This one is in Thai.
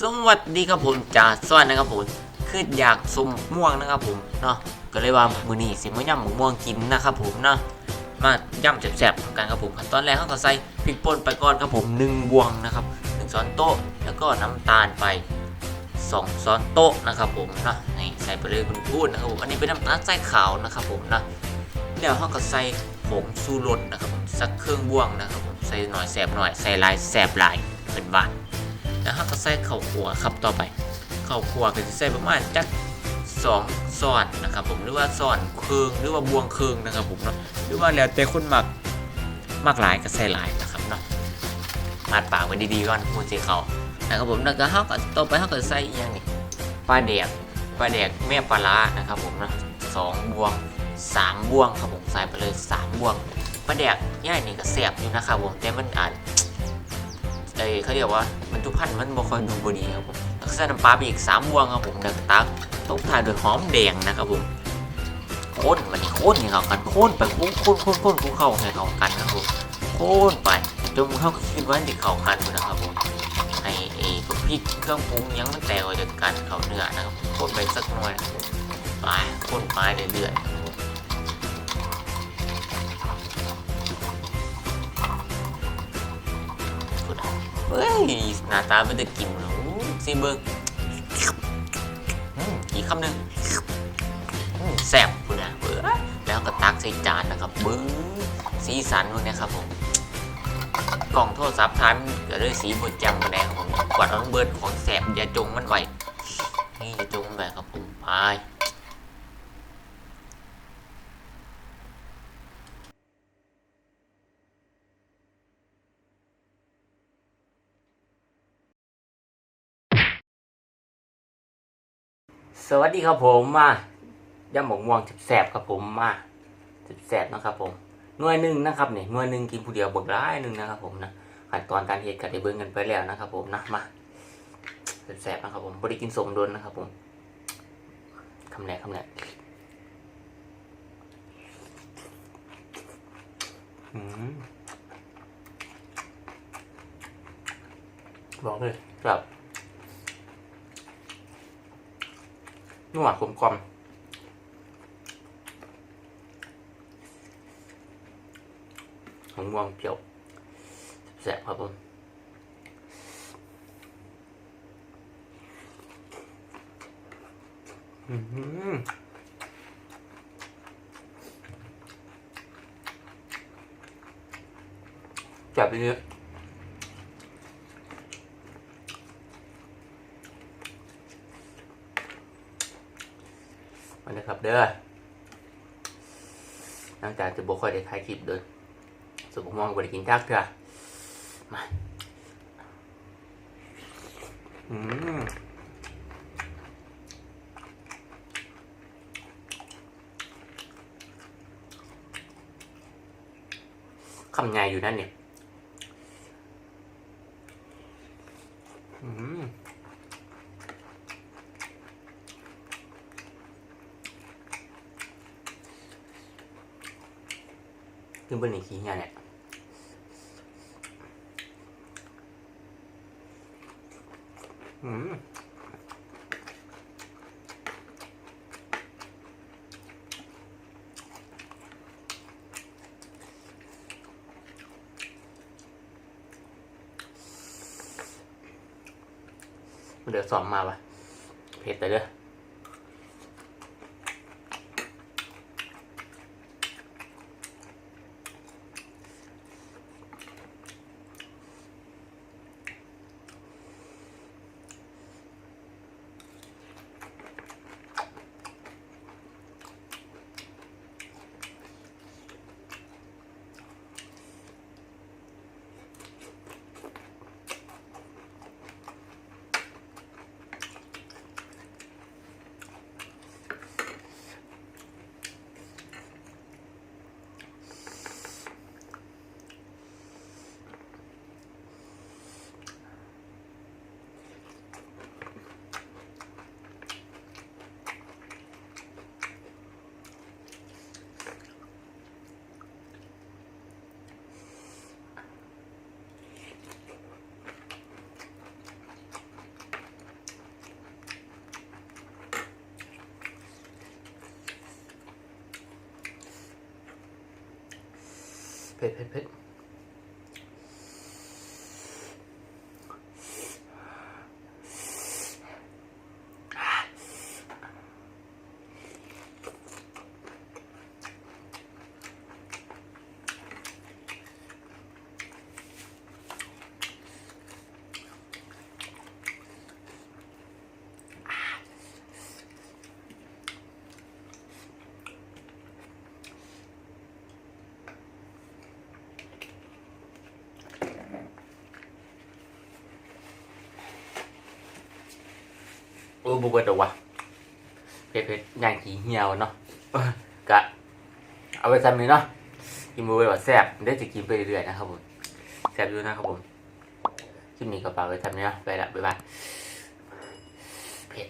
สวัสดีครับผมจ่าสวัสดีนะครับผมคืออยากสมม่วงนะครับผมเนาะก็เลยว่ามือนี้สิมาย่ำหมูม่วงกินนะครับผมเนาะมาย่ำแสบๆกันครับผมขั้นตอนแรกเขาก็ใส่พริกป่นไปก่อนครับผมหนึ่งบวงนะครับหนึ่งช้อนโต๊ะแล้วก็น้ำตาลไปสองช้อนโต๊ะนะครับผมเนาะนี่ใส่ไปเลยคุณพูดนะครับผมอันนี้เป็นน้ำตาลใส่ขาวนะครับผมเนาะแล้วเขาก็ใส่ผงชูรสนะครับผมสักเครื่องบวงนะครับผมใส่หน่อยแสบหน่อยใส่ลายแสบลายเป็นบาน แล้วเราก็ใส่ข้าวคั่วครับต่อไปข้าวคั่วก็จะใส่ประมาณจักสองซ้อนนะครับผมหรือว่าซ้อนครึ่งหรือว่าบวงครึ่งนะครับผมเนาะหรือว่าแล้วแต่คนมักมากหลายก็ใส่หลายนะครับเนาะมาดปากไว้ดีๆก่อนมูนสีเขานะครับผมแล้วก็เขาก็ต่อไปเขาก็ใส่อีกอย่างนี่ปลาแดกปลาแดกแม่ปลาร้านะครับผมนะสองบวงสามบวงครับผมใส่ไปเลยสามบวงปลาแดกย่ายนี่ก็แสบอยู่นะครับผมแต่มันอาจ เขาเรียกว่ามันทุพันธ์มันบ่ค่อยดูบดีครับผมแล้วก็ใส่น้ำปลาไปอีกสามวงครับผมแล้วก็ตักตบท้ายด้วยหอมแดงนะครับผมโค่นมันโค่นให้เข้ากันโค่นไปโค่นโค่นโค่นโค่นเข้าให้เข้ากันนะครับผมโค่นไปจนเข้าคิดว่าจะเข้ากันนะครับผมให้ไอ้พวกพริกเครื่องปรุงยังมันแตกออกจากกันเข้าเนื้อนะครับโค่นไปสักหน่อยนะครับไปโค่นไปเรื่อยๆ หน้าตาเป็นตะกินโอ้ซีเบิร์กอีกคำหนึ่งแซ่บคุณนะเบ้อแล้วก็ตักใส่จานนะครับเบื้อสีสันพวกนี้ครับผมกล่องโทรศัพท์ท้ายมันเกิดด้วยสีบดจำกันแน่ครับผมกวาดเอาน้ำเบิร์ดของแสบอย่าจงมันไว้นี่อย่าจงมันไว้ครับผมไป สวัสดีครับผมมาย่ำหมกม่วงแสบๆครับผมมาแสบๆนะครับผมหน่วยหนึ่งนะครับเนี่ยหน่วยหนึ่งกินผู้เดียวเบิกร้ายหนึ่งนะครับผมนะขั้นตอนการเหตุการได้เบิ้งกันไปแล้วนะครับผมนะมาแสบๆนะครับผมบริกินสมดุลนะครับผมคำแรกคำแรกอืมบอกเลยแบบ นัวกลมกลมหอมม่วงเปรี้ยวแซ่บครับผมอื้อหือจับไปเยอะ มาเลยครับเด้อหลังจากจะบอกค่อยได้ถ่ายคลิปเดินสุขมองบริกินจักเถอะมาอืมคำใหญ่อยู่นั่นเนี่ยอืม ขึ้นบนหนีขี้เงี้ยเนี่ยอืมเดี๋ยวสองมาวะเผ็ดแต่เด้อ ผ็ดเผ็ดเผ็ด โอ้บุเบิดอกว่ะเผ็ดเผ็ดย่างขี้เหี่ยวเนาะกะเอาไปทำเลยเนาะกินบุเบิดว่าแซ่บได้จะกินไปเรื่อยๆนะครับผมแซ่บอยู่นะครับผมคลิปนี้ก็ฝากไว้ทำเนาะไปละบ๊ายบายเผ็ด